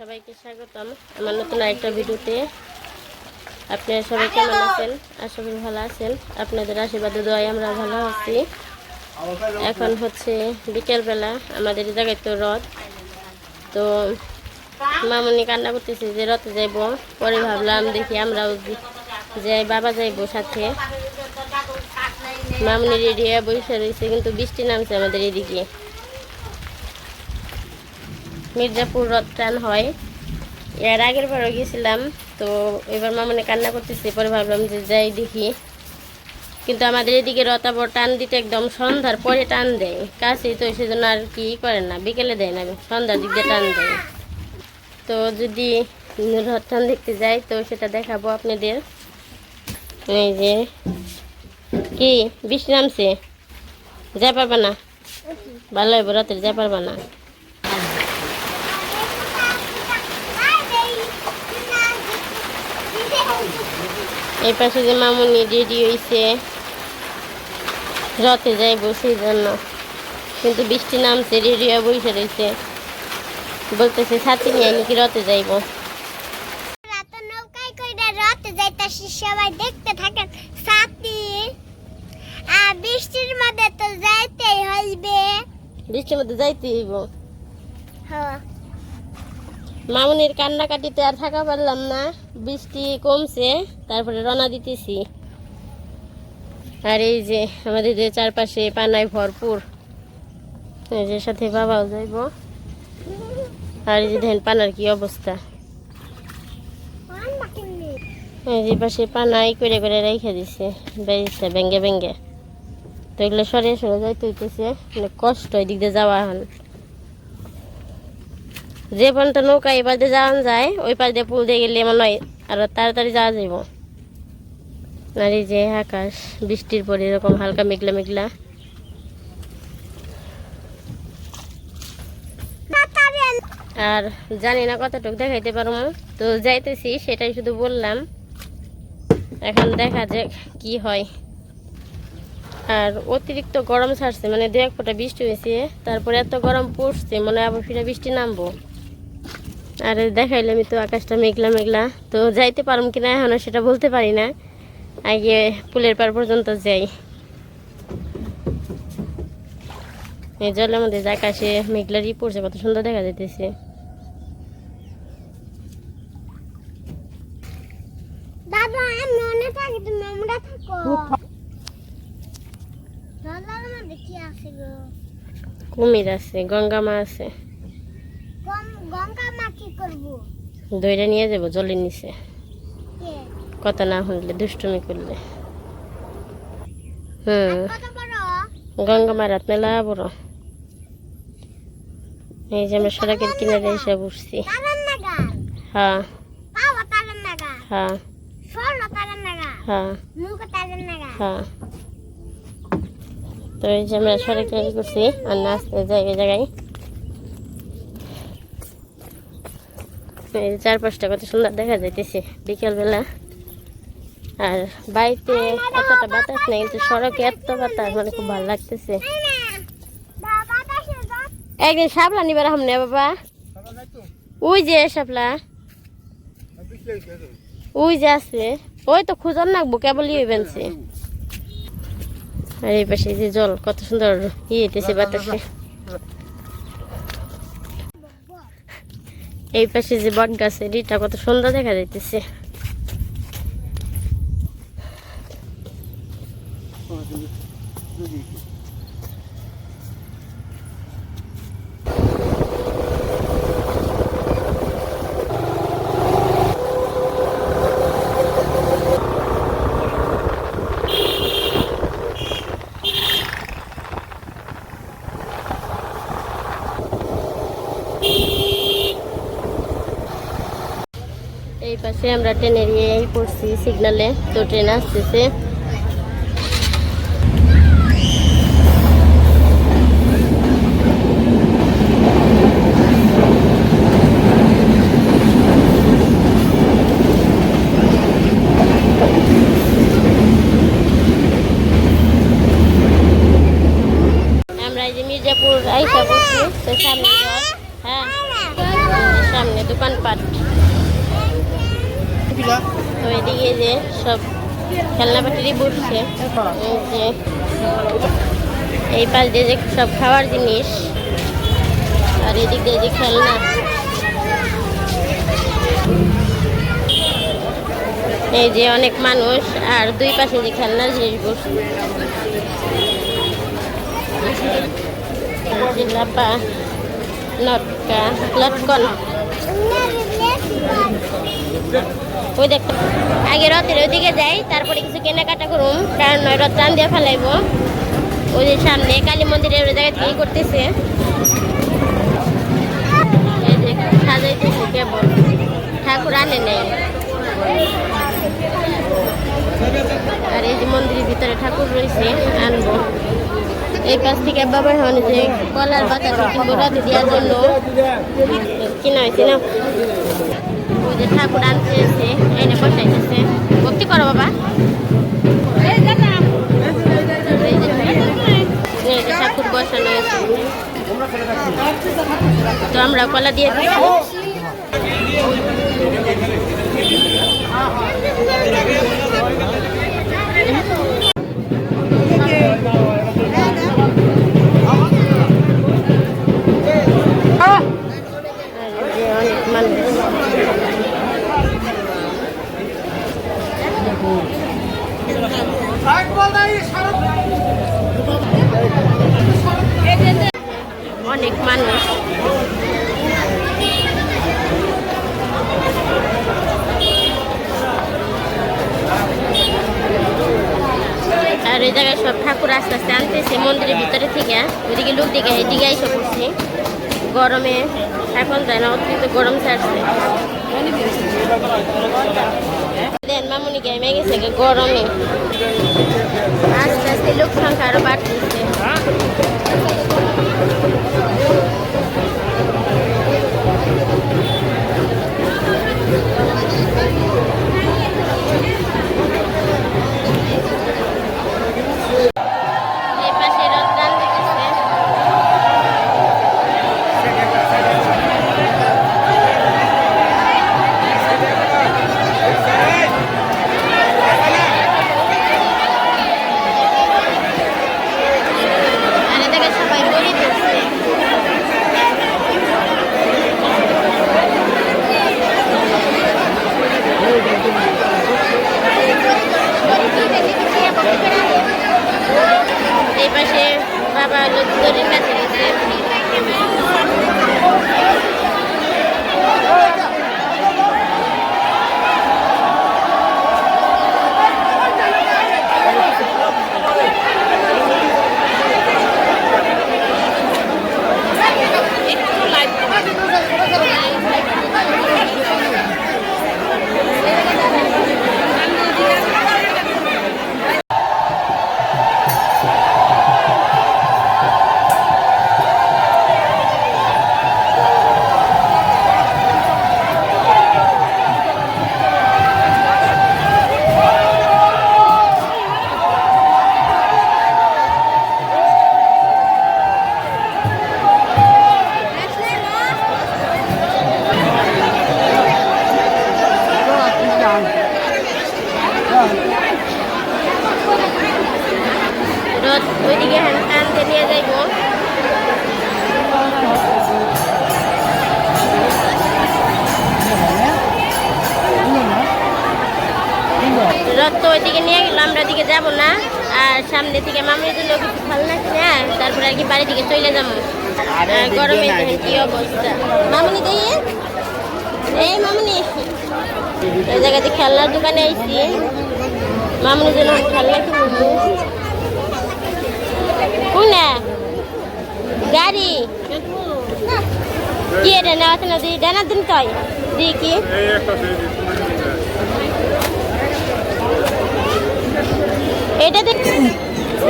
সবাইকে স্বাগতম আমার নতুন একটা ভিডিওতে। আপনারা সবাই কেমন আছেন? আশা করি ভালো আছেন। আপনাদের আশীর্বাদ দোয়াই আমরা ভালো আছি। এখন হচ্ছে বিকেলবেলা আমাদের জায়গায় তো রথ। তো মামনি কান্না করতেছে যে রথে যাইব। পরে ভাবলাম দেখি আমরাও যাই বাবা যাইব সাথে। মামনি রেডি হয়ে বসে রয়েছে কিন্তু বৃষ্টি নামছে আমাদের এদিকে। মির্জাপুর রথ টান হয়। এর আগের বারও গেছিলাম, তো এবার মা মানে কান্না করতেছে, পরে ভাবলাম যে যাই দেখি। কিন্তু আমাদের এদিকে রথ আবার টান দিতে একদম সন্ধ্যার পরে টান দেয়। কাছেই তো সেজন্য আর কি করে না, বিকেলে দেয় না, সন্ধ্যার দিক দিয়ে টান দেয়। তো যদি রথ টান দেখতে যাই, তো সেটা দেখাবো আপনাদের। এই যে, কি, বৃষ্টি নামছে? যা পারবা না? ভালো হবে রথের যা পারবা না? এই পাশে যে মামুনি রেডি হয়েছে রথে যাইব সেই জন্য কিন্তু বৃষ্টি নামছে রেডি হয়ে বসে রয়েছে বলতেছে ছাতি নিয়ে নাকি রথে যাইব? রাত নৌকায় কইরা রথে যাইতাছি সবাই দেখতে থাকেন সাথী আর বৃষ্টির মধ্যে তো যাইতেই হইবে। বৃষ্টির মধ্যে যাইতে হইব। হ্যাঁ। মামুনির কান্নাকাটিতে আর থাকা পারলাম না। বৃষ্টি কমছে, তারপরে রওনা দিতেছি। আর এই যে আমাদের যে চারপাশে পানায় ভরপুর যে সাথে বাবাও যাইব। আর এই যে দেখেন পানার কি অবস্থা। এই যে পাশে পানাই করে করে রেখে দিছে, বেরিয়েছে ভেঙ্গে ভেঙ্গে। তো এগুলো সরে সরে যাইতে অনেক কষ্ট ওই দিক দিয়ে যাওয়া এখন। যে পর্যন্ত নৌকা পাশ দিয়ে যাওয়া যায়, ওই পাশ দিয়ে পুল দিয়ে গেলে মনে হয় আরও তাড়াতাড়ি যাওয়া যাইব। আর যে আকাশ, বৃষ্টির পরে এরকম হালকা মেঘলা মেঘলা। আর জানি না কতটুকু দেখাইতে পারব। তো যাইতেছি, সেটাই শুধু বললাম। এখন দেখা যাক কি হয়। আর অতিরিক্ত গরম ছাড়ছে মানে দু এক ফোঁটা বৃষ্টি হয়েছে, তারপরে এত গরম পড়ছে, মনে আবার ফিরে বৃষ্টি নামবো। আর দেখাইলে আমি তো আকাশটা মেঘলা মেঘলা। তো যাইতে পারম কিনা এখনও সেটা বলতে পারি না। আগে পুলের পার পর্যন্ত যাই। এই জলের মধ্যে যে আকাশে মেঘলারই পড়ছে কত সুন্দর দেখা যাইতেছে। কি কুমির আছে গঙ্গা মা আছে গম গঙ্গা মা কি করব দইটা নিয়ে যাব জলের নিচে। কথা না শুনলে দুষ্টুমি করলে। হুম। গঙ্গা মারাত মেলা বড়। এই যে আমরা সড়কের কিনারে এসে বসছি। হ্যাঁ। হ্যাঁ। হ্যাঁ। হ্যাঁ। তো এই যে আমরা সড়কে করছি আর নাচতে যাই ওই জায়গায় এই পাঁচটা কত সুন্দর দেখা যাইতেছে। বিকেলবেলা। আর বাড়িতে এতটা বাতাস নেই, কিন্তু সড়কে এত বাতাস মানে খুব ভালো লাগতেছে। একদিন শাপলা নিবার হামনে বাবা। ওই যে শাপলা। ওই যে আছে। ওই তো খুঁজন নাকবো, কেবলই ওই বেনছে আর এই পাশে যে জল, কত সুন্দর ইয়ে বাতাসে। এই পাশে যে বট গাছের এটা কত সুন্দর দেখা যাইতেছে। এই পাশে আমরা ট্রেনের ইয়ে পড়ছি সিগনালে। তো ট্রেন আসতেছে। আমরা এই যে মির্জাপুর আইসা পড়ছি, তো সামনে হ্যাঁ সামনে দোকানপাট। তো এদিকে যে সব খেলনাপাতিরই বসছে। এই যে এই পাশ দিয়ে যে সব খাওয়ার জিনিস আর এদিক দিয়ে যে খেলনা। এই যে অনেক মানুষ আর দুই পাশে যে খেলনার জিনিস বসছে। জিলাপা নটকা লটকন। ওই দেখ, আগে রথের ওইদিকে যাই, তারপরে কিছু কেনাকাটা করুম। কারণ রথ টান দিয়ে ফেলাইব। ওই যে সামনে কালী মন্দিরের ওই জায়গায় থেকে করতেছে। ঠাকুর আনে নেই। আর এই যে মন্দিরের ভিতরে ঠাকুর রয়েছে, আনব। এই পাশ থেকে বাবা হন যে কলার বাতাসা কিনবো রাতে দেওয়ার জন্য। কিনা হয়েছে না? ওই যে ঠাকুর আনতে এসে এনে বসাইতেছে ভক্তি করো বাবা ঠাকুর বসানো হয়েছে তো আমরা কলা দিয়ে দিচ্ছি জায়গায় সব ঠাকুর আস্তে আস্তে আনতেছে, মন্দিরের ভিতরে থেকে। ওইদিকে লোক দিকে এদিকে এসে পড়ছে। গরমে এখন তাই না, অতিরিক্ত গরম ছাড়ছে। দেন মামুনি গেমে গেছে গরমে। আস্তে আস্তে লোক সংখ্যা আরও বাড়তেছে। রথ তো ওইদিকে নিয়ে গেল আমরা দিকে যাব না। আর সামনে থেকে মামুনির জন্য কিছু ভালো লাগছে হ্যাঁ তারপরে আর কি বাড়ি থেকে চলে যাব। আর গরমে কি অবস্থা? মামুনি দেখি এই মামুনি। এই জায়গাতে খেলনার দোকানে আইসি মামুনির জন্য খেলনা কিনবো। কোনা? গাড়ি। কি এটা নেওয়া আছে না দি ডানা দিন তাই দি কি? এটা দেখ।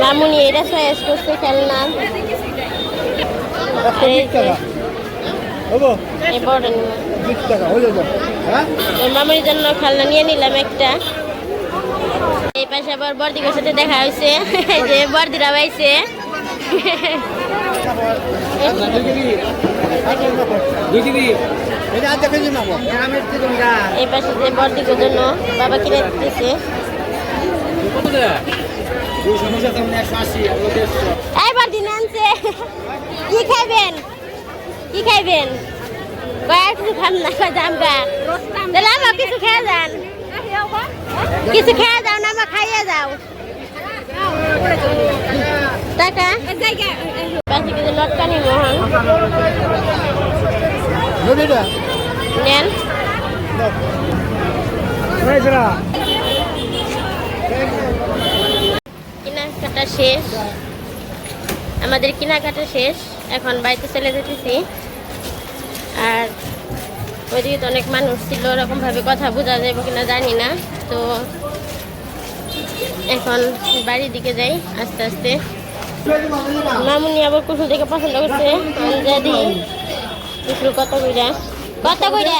মামুনি এটা চয়েস করছে খেলনা। টাকা। হয়ে মামার জন্য খেলনা নিয়ে নিলাম একটা। এই পাশে আবার বর্দিকের সাথে দেখা হয়েছে যে বর্দিরা পাইছে এই পাশে যে জন্য বাবা কিনে দিতেছে। কত দেয় দুই সমস্যা তেমন একশো আশি এগুলো দেড়শো। এই বড়দিন আনছে কি খাইবেন? কি খাইবেন? কয়েক কিছু খান না কয় দাম গা তাহলে আমার কিছু খেয়ে যান। কিছু খেয়ে যাও না আমার খাইয়ে যাও। টাকা পাঁচ কেজি লটকানি মোহন? নেন। কেনাকাটা শেষ। আমাদের কেনাকাটা শেষ। এখন বাড়িতে চলে যেতেছি। আর ওইদিকে তো অনেক মানুষ ছিল, ওরকমভাবে কথা বোঝা যাবে কিনা জানি না। তো এখন বাড়ির দিকে যাই আস্তে আস্তে। মামুনি আবার কুসুল থেকে পছন্দ করছে। আমি যা কুসুল কত কইরা? কত কইরা?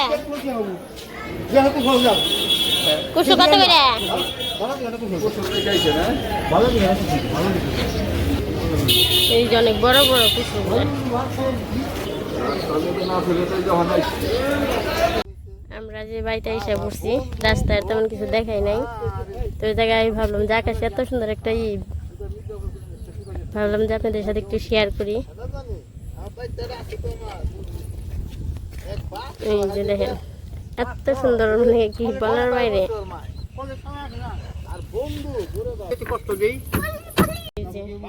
কত কইরা এই যে অনেক বড় বড় কুসুল আমরা যে বাড়িটা এসে পড়ছি, রাস্তায় তেমন কিছু দেখাই নাই। তো ওই জায়গায় ভাবলাম যে আকাশে এত সুন্দর একটা ই ভাবলাম যে আপনাদের সাথে একটু শেয়ার করি। এই যে দেখেন। এত সুন্দর মানে কি বলার বাইরে?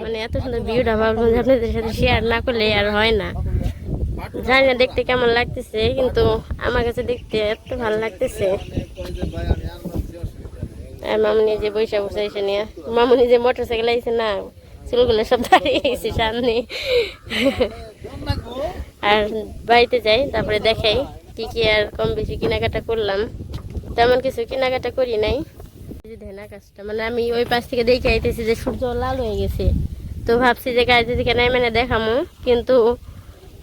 মানে এত সুন্দর ভিউটা ভাবলাম যে আপনাদের সাথে শেয়ার না করলে আর হয় না। জানি না দেখতে কেমন লাগতেছে, কিন্তু আমার কাছে দেখতে এত ভালো লাগতেছে। মামুনি যে বৈশা বসে এসে নিয়ে, মামুনি যে মোটর সাইকেল আইছে না, চুলগুলো সব দাঁড়িয়ে গেছে সামনে। আর বাড়িতে যাই, তারপরে দেখাই। কি কি আর কম বেশি কেনাকাটা করলাম, তেমন কিছু কেনাকাটা করি নাই। দেখেন আকাশটা মানে আমি ওই পাশ থেকে দেখে আইতেছি যে সূর্য লাল হয়ে গেছে। তো ভাবছি যে গাড়িতে থেকে নাই মানে দেখামো, কিন্তু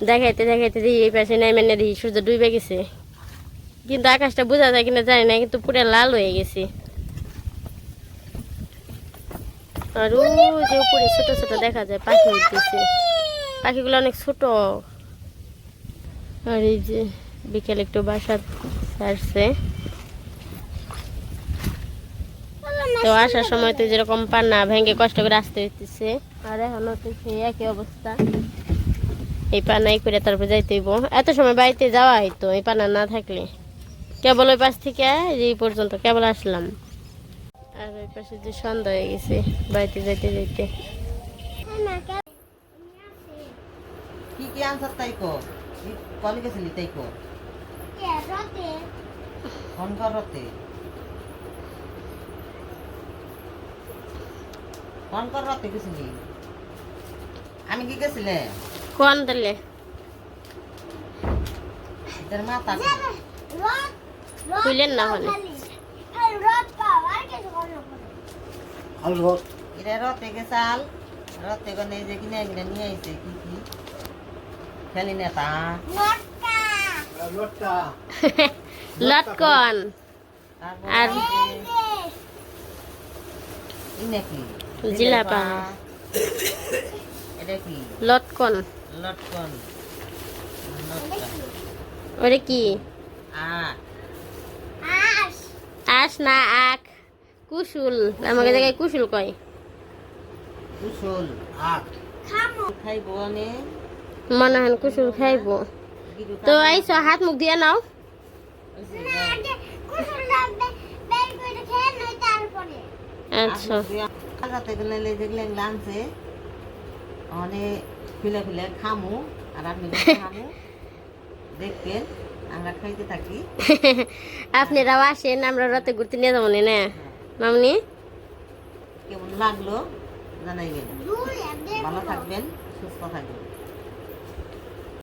দেখাইতে দেখাইতে দিই এই পাশে নাই মানে দিই সূর্য ডুবে গেছে। কিন্তু আকাশটা বোঝা যায় কিনা জানি না, কিন্তু পুরো লাল হয়ে গেছে। আর ওই যে উপরে ছোট ছোট দেখা যায় পাখি উঠতেছে। পাখিগুলো অনেক ছোট। আর এই যে বিকেল একটু বাসা ছাড়ছে। তো আসার সময় তো যেরকম পান্না ভেঙে কষ্ট করে আসতে হইতেছে। আর এখনও তো সেই একই অবস্থা। এই পানাই করে তারপর যাইতে হইব। এত সময় বাড়িতে যাওয়া হইতো এই পানা না থাকলে। কেবল ওই পাশ থেকে এই পর্যন্ত কেবল আসলাম। আর ওই পাশে যে সন্ধ্যা হয়ে গেছে বাড়িতে যাইতে যাইতে। কি কি আনসার তাই কো? কলে তাই কো? ফোন করতে ফোন করতে গেছিলি? আমি কি গেছিলে? কোন তাহলে তোর মাথা খুলেন না হলে। আলু এটা রতে গেছাল। রতে গনে যে কিনে কিনে নিয়ে আইছে কি কি? খেলি নেতা লটকন। আর জিলাপা। লটকন। লটকন। লটকন ওরে কি? আ আস না আখ? কুশুল। আমাকে জায়গায় কুশুল কয়। কুশল আট খাইব মনে হয় কুশুল খাইবো। তো আইসো হাত মুখ দিয়ে নাও। আচ্ছা। রাতে গেলে যেগুলো আনছে। অনেক ফিলে ফিলে খামু আর খামু দেখবেন আমরা খাইতে থাকি। আপনারাও আসেন আমরা রাতে ঘুরতে নিয়ে যাব না মামনি? কেমন লাগল? জানাইবেন। ভালো থাকবেন সুস্থ থাকবেন।